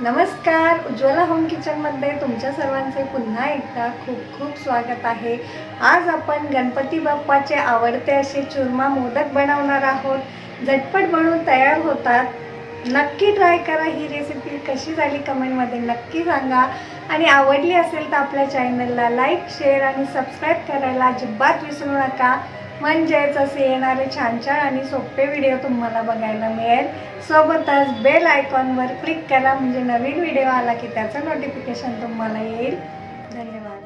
नमस्कार उज्ज्वला होम किचनमध्ये तुमच्या सर्वांचे पुन्हा एकदा खूप खूप स्वागत आहे. आज आपण गणपती बाप्पाचे आवडते असे चुरमा मोदक बनवणार आहोत. झटपट बनवून तयार होतात. नक्की ट्राय करा ही रेसिपी कशी झाली कमेंटमध्ये नक्की सांगा. आणि आवडली असेल तर आपल्या चॅनलला लाईक शेअर आणि सबस्क्राईब करायला अजिबात विसरू नका. म्हणजेच असे येणारे छान छान आणि सोपे व्हिडिओ तुम्हाला बघायला मिळेल. सोबतच बेल आयकॉनवर क्लिक करा म्हणजे नवीन व्हिडिओ आला की त्याचं नोटिफिकेशन तुम्हाला येईल. धन्यवाद.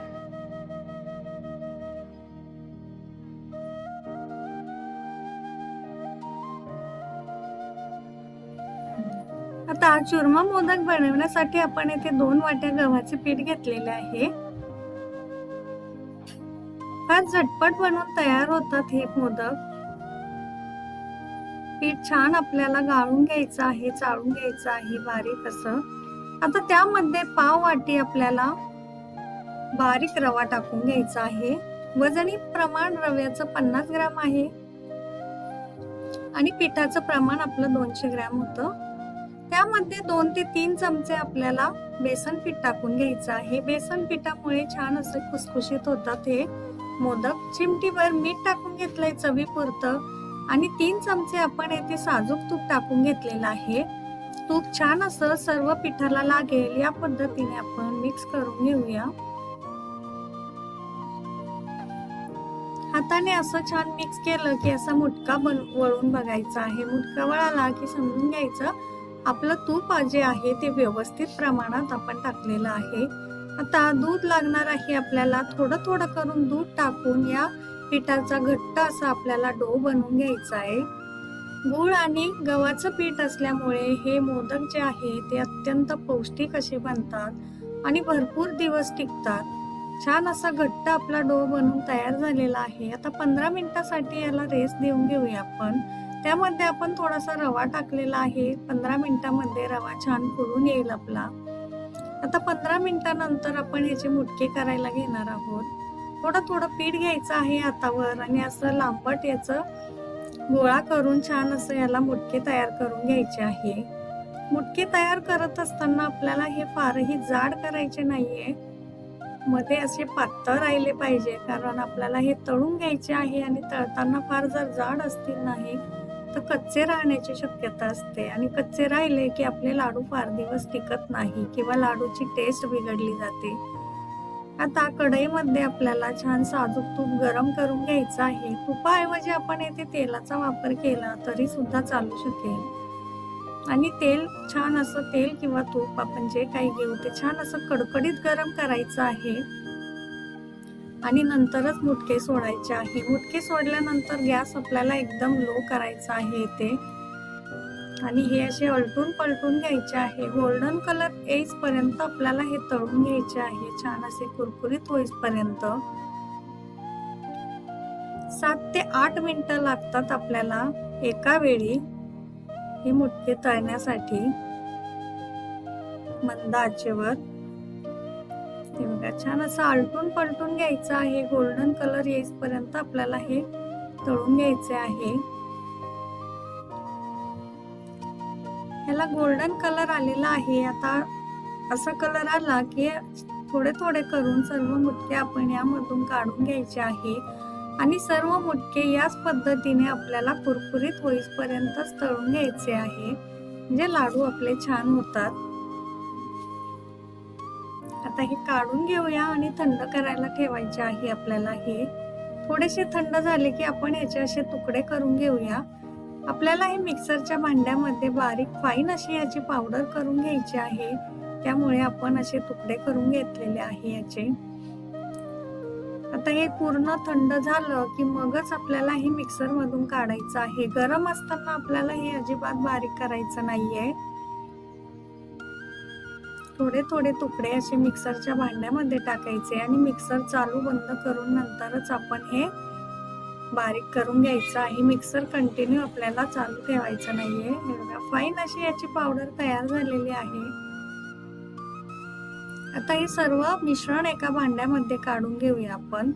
आता चुरमा मोदक बनवण्यासाठी आपण येथे दोन वाट्या गव्हाचे पीठ घेतलेले आहे. फार झटपट बनवून तयार होतात हे मोदक. पीठ छान आपल्याला गाळून घ्यायचं आहे चाळून घ्यायचं आहे बारीक असं. आता त्यामध्ये पाव वाटी आपल्याला बारीक रवा टाकून घ्यायचा आहे. वजनी प्रमाण रव्याचं पन्नास ग्राम आहे. आणि पिठाचं प्रमाण आपलं दोनशे ग्राम होतं. त्यामध्ये दोन ते तीन चमचे आपल्याला बेसन पीठ टाकून घ्यायचं आहे. बेसन पिठामुळे छान असे खुसखुशीत होतात हे. मोदक चिमटीवर मीठ टाकून घेतलंय चवीपुरतं. आणि तीन चमचे आपण येथे साजूक तूप टाकून घेतलेलं आहे. तूप छान असं सर्व पिठाला लागेल या पद्धतीने आपण मिक्स करून घेऊया. हाताने असं छान मिक्स केलं की असा मुटका बन वळून बघायचा आहे. मुटका वळाला की समजून घ्यायचं. आपलं तूप जे आहे ते व्यवस्थित प्रमाणात आपण टाकलेलं आहे. आता दूध लागणार आहे आपल्याला. थोडं थोडं करून दूध टाकून या पिठाचा घट्ट असा आपल्याला डो बनवून घ्यायचा आहे. गूळ आणि गव्हाचं पीठ असल्यामुळे हे मोदक जे आहे ते अत्यंत पौष्टिक असे बनतात आणि भरपूर दिवस टिकतात. छान असा घट्ट आपला डो बनवून तयार झालेला आहे. आता पंधरा मिनिटासाठी याला रेस्ट देऊन घेऊया आपण. त्यामध्ये आपण थोडासा रवा टाकलेला आहे. पंधरा मिनिटामध्ये रवा छान फुलून येईल आपला. आता पंधरा मिनिटानंतर आपण ह्याचे मुटके करायला घेणार आहोत. थोडं थोडं पीठ घ्यायचं आहे हातावर आणि असं लांबट याचं गोळा करून छान असं याला मुटके तयार करून घ्यायचे आहे. मुटके तयार करत असताना आपल्याला हे फारही जाड करायचे नाहीये. मध्ये असे पातळ राहिले पाहिजे कारण आपल्याला हे तळून घ्यायचे आहे आणि तळताना फार जर जाड असतील नाही तर कच्चे राहण्याची शक्यता असते. आणि कच्चे राहिले की आपले लाडू फार दिवस टिकत नाही किंवा लाडूची टेस्ट बिघडली जाते. आता कढईमध्ये आपल्याला छान साजूक तूप गरम करून घ्यायचं आहे. तुपाऐवजी आपण येथे तेलाचा वापर केला तरी सुद्धा चालू शकेल. आणि तेल छान असं तेल किंवा तूप आपण जे काही घेऊ ते छान असं कडकडीत गरम करायचं आहे. आणि नंतरच मुटके सोडायचे आहे. मुटके सोडल्यानंतर गॅस आपल्याला एकदम लो करायचा आहे इथे. आणि हे असे अलटून पलटून घ्यायचे आहे. गोल्डन कलर येईपर्यंत आपल्याला हे तळून घ्यायचे आहे. छान असे कुरकुरीत होईपर्यंत सात ते आठ मिनिटं लागतात आपल्याला एका वेळी हे मुटके तळण्यासाठी मंद आचेवर. हे बघा छान असं आलटून पलटून घ्यायचं आहे. गोल्डन कलर येईपर्यंत आपल्याला हे तळून घ्यायचे आहे. ह्याला गोल्डन कलर आलेला आहे. आता असा कलर आला की थोडे थोडे करून सर्व मुटके आपण यामधून काढून घ्यायचे आहे. आणि सर्व मुटके याच पद्धतीने आपल्याला कुरकुरीत होईपर्यंतच तळून घ्यायचे आहे. म्हणजे लाडू आपले छान होतात. आता हे काढून घेऊया आणि थंड करायला ठेवायचे आहे आपल्याला हे. थोडेसे थंड झाले की आपण याचे असे तुकडे करून घेऊया. आपल्याला हे मिक्सरच्या भांड्यामध्ये बारीक फाईन अशी याची पावडर करून घ्यायची आहे. त्यामुळे आपण असे तुकडे करून घेतलेले आहे याचे. आता हे पूर्ण थंड झालं की मगच आपल्याला हे मिक्सरमधून काढायचं आहे. गरम असताना आपल्याला हे अजिबात बारीक करायचं नाहीये. थोडे थोडे तुकडे असे मिक्सरच्या भांड्यामध्ये टाकायचे आणि मिक्सर चालू बंद करून नंतरच आपण हे बारीक करून घ्यायचं आहे. मिक्सर कंटिन्यू आपल्याला चालू ठेवायचं नाहीये. बघा फाईन अशी याची पावडर तयार झालेली आहे. आता हे सर्व मिश्रण एका भांड्यामध्ये काढून घेऊया आपण.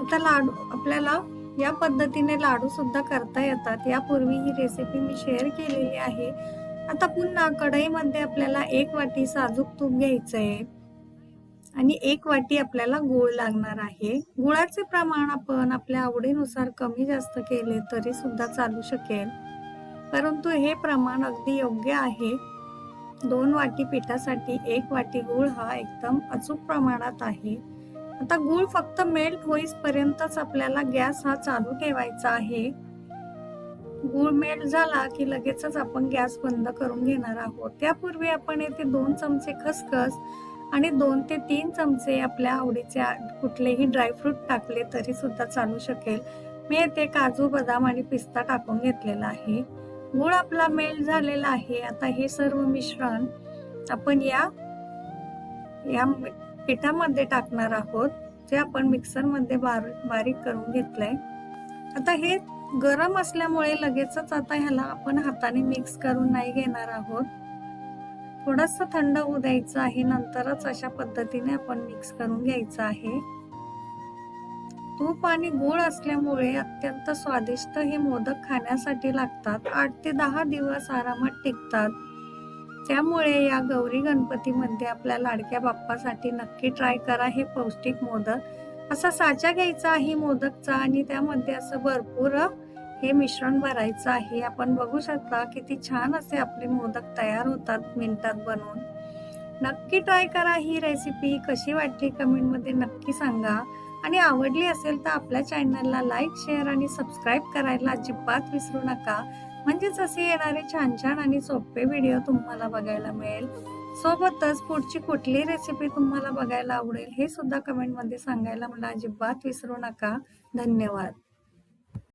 आता लाडू आपल्याला या पद्धतीने लाडू सुद्धा करता येतात. यापूर्वी ही रेसिपी मी शेअर केलेली आहे. आता पुन्हा कढईमध्ये आपल्याला एक वाटी साजूक तूप घ्यायचं आहे आणि एक वाटी आपल्याला गूळ लागणार आहे. गुळाचे प्रमाण आपण आपल्या आवडीनुसार कमी जास्त केले तरी सुद्धा चालू शकेल. परंतु हे प्रमाण अगदी योग्य आहे. दोन वाटी पिठासाठी एक वाटी गूळ हा एकदम अचूक प्रमाणात आहे. आता गूळ फक्त मेल्ट होईपर्यंतच आपल्याला गॅस हा चालू ठेवायचा आहे. गूळ मेल्ट झाला की लगेचच आपण गॅस बंद करून घेणार आहोत. त्यापूर्वी आपण येथे दोन चमचे खसखस आणि दोन ते तीन चमचे आपल्या आवडीचे कुठलेही ड्रायफ्रूट टाकले तरी सुद्धा चालू शकेल. मी येथे काजू बदाम आणि पिस्ता टाकून घेतलेला आहे. गूळ आपला मेल्ट झालेला आहे. आता हे सर्व मिश्रण आपण या या पिठामध्ये टाकणार आहोत जे आपण मिक्सरमध्ये बार बारीक करून घेतलंय. आता हे गरम असल्यामुळे लगेचच आता ह्याला आपण हाताने मिक्स करून नाही घेणार आहोत. थोडस थंड होऊ द्यायचं आहे नंतरच अशा पद्धतीने आपण मिक्स करून घ्यायचं आहे. तूप आणि गोळ असल्यामुळे अत्यंत स्वादिष्ट हे मोदक खाण्यासाठी लागतात. आठ ते दहा दिवस आरामात टिकतात. त्यामुळे या गौरी गणपतीमध्ये आपल्या लाडक्या बाप्पासाठी नक्की ट्राय करा हे पौष्टिक मोदक. असा साचा घ्यायचा आहे मोदकचा आणि त्यामध्ये असं भरपूर हे मिश्रण भरायचं आहे. आपण बघू शकता किती छान असे आपले मोदक तयार होतात मिनिटात बनवून. नक्की ट्राय करा ही रेसिपी कशी वाटली कमेंटमध्ये नक्की सांगा. आणि आवडली असेल तर आपल्या चॅनलला लाईक शेअर आणि सबस्क्राईब करायला अजिबात विसरू नका. म्हणजेच असे येणारे छान छान आणि सोपे व्हिडिओ तुम्हाला बघायला मिळेल. सोबतच पुढची कुठली रेसिपी तुम्हाला बघायला आवडेल हे सुद्धा कमेंटमध्ये सांगायला मला अजिबात विसरू नका. धन्यवाद.